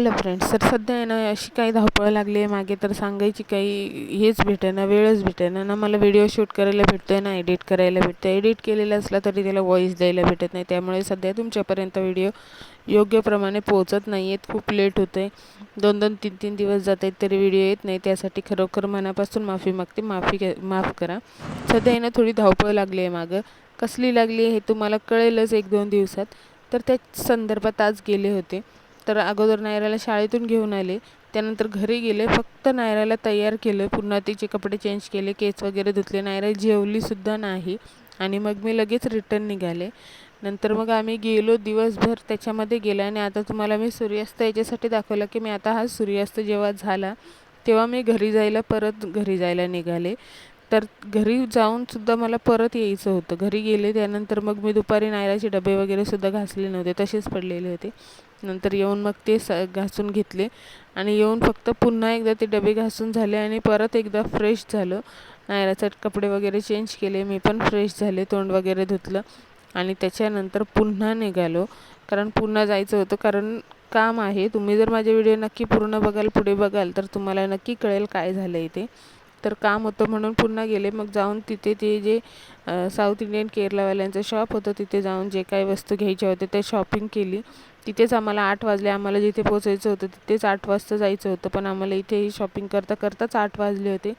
Hello friends तर सध्या आहे ना अशी काही धावपळ लागली आहे मागे तर सांगायची काही हेच भेटेना वेळच भेटेना ना मला व्हिडिओ शूट करायला भेटतो आहे ना एडिट करायला भेटतं एडिट केलेला असला तरी त्याला व्हॉईस द्यायला भेटत नाही. त्यामुळे सध्या तुमच्यापर्यंत व्हिडिओ योग्य प्रमाणे पोहोचत नाही आहेत खूप लेट होतं आहे दोन दोन तीन तीन दिवस जात आहेत तरी व्हिडिओ येत नाही. त्यासाठी खरोखर मनापासून माफी मागते. माफी माफ करा. सध्या आहे ना थोडी धावपळ लागली आहे मागं. कसली लागली आहे हे तुम्हाला कळेलच एक दोन दिवसात. तर त्या संदर्भात आज गेले होते. तर अगोदर नायराला शाळेतून घेऊन आले. त्यानंतर घरी गेले फक्त नायराला तयार केलं. पुन्हा तिचे कपडे चेंज केले केस वगैरे धुतले. नायरा जेवलीसुद्धा नाही. आणि मग मी लगेच रिटर्न निघाले. नंतर मग आम्ही गेलो दिवसभर त्याच्यामध्ये गेला आणि आता तुम्हाला मी सूर्यास्त याच्यासाठी दाखवलं की मी आता हा सूर्यास्त जेव्हा झाला तेव्हा मी घरी जायला परत घरी जायला निघाले. तर घरी जाऊनसुद्धा मला परत यायचं होतं. घरी गेले त्यानंतर मग मी दुपारी नायराचे डबे वगैरेसुद्धा घासले नव्हते तसेच पडलेले होते. नंतर येऊन मग ते स घासून घेतले आणि येऊन फक्त पुन्हा एकदा ते डबे घासून झाले आणि परत एकदा फ्रेश झालं. नायराचे कपडे वगैरे चेंज केले मी पण फ्रेश झाले तोंड वगैरे धुतलं आणि त्याच्यानंतर पुन्हा निघालो. कारण पुन्हा जायचं होतं कारण काम आहे. तुम्ही जर माझे व्हिडिओ नक्की पूर्ण बघाल पुढे बघाल तर तुम्हाला नक्की कळेल काय झालं आहे ते. तर काम होतं म्हणून पुन्हा गेले. मग जाऊन तिथे ते जे साऊथ इंडियन केरलावाल्यांचं शॉप होतं तिथे जाऊन जे काही वस्तू घ्यायच्या होत्या ते शॉपिंग केली. तिथेच आम्हाला आठ वाजले. आम्हाला जिथे पोचायचं होतं तिथेच आठ वाजता जायचं होतं. पण आम्हाला इथेही शॉपिंग करता करताच आठ वाजले होते.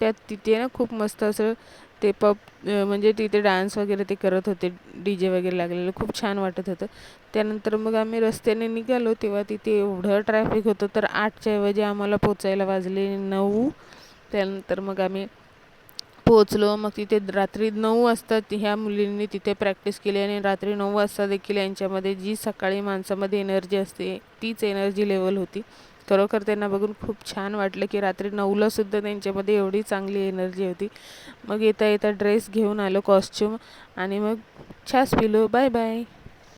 त्यात तिथे ना खूप मस्त असं ते पब म्हणजे तिथे डान्स वगैरे ते करत होते. डी जे वगैरे लागलेलं. खूप छान वाटत होतं. त्यानंतर मग आम्ही रस्त्याने निघालो. तेव्हा तिथे एवढं ट्रॅफिक होतं. तर आठच्या ऐवजी आम्हाला पोचायला वाजले नऊ. त्यानंतर मग आम्ही पोचलो मग तिथे रात्री नऊ वाजता ह्या मुलींनी तिथे प्रॅक्टिस केली आणि रात्री नऊ वाजता देखील यांच्यामध्ये जी सकाळी माणसामध्ये एनर्जी असते तीच एनर्जी लेवल होती. खरोखर त्यांना बघून खूप छान वाटलं की रात्री नऊलासुद्धा त्यांच्यामध्ये एवढी चांगली एनर्जी होती. मग येता येता ड्रेस घेऊन आलो कॉस्च्युम आणि मग छास पिलो. Bye bye